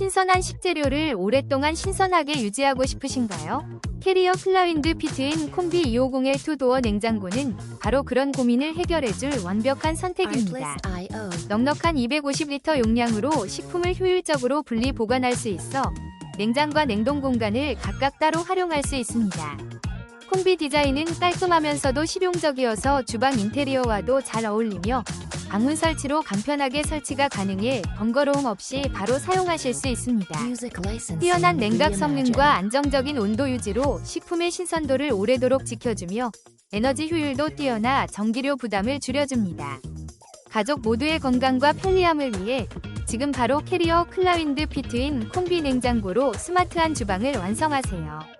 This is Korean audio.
신선한 식재료를 오랫동안 신선하게 유지하고 싶으신가요? 캐리어 플라윈드 피트인 콤비 250의 투도어 냉장고는 바로 그런 고민을 해결해줄 완벽한 선택입니다. 넉넉한 250리터 용량으로 식품을 효율적으로 분리 보관할 수 있어 냉장과 냉동 공간을 각각 따로 활용할 수 있습니다. 콤비 디자인은 깔끔하면서도 실용적이어서 주방 인테리어와도 잘 어울리며 방문 설치로 간편하게 설치가 가능해 번거로움 없이 바로 사용하실 수 있습니다. 뛰어난 냉각 성능과. 안정적인 온도 유지로 식품의 신선도를 오래도록 지켜주며 에너지 효율도 뛰어나 전기료 부담을 줄여줍니다. 가족 모두의 건강과 편리함을 위해 지금 바로 캐리어 클라윈드 피트인 콤비 냉장고로 스마트한 주방을 완성하세요.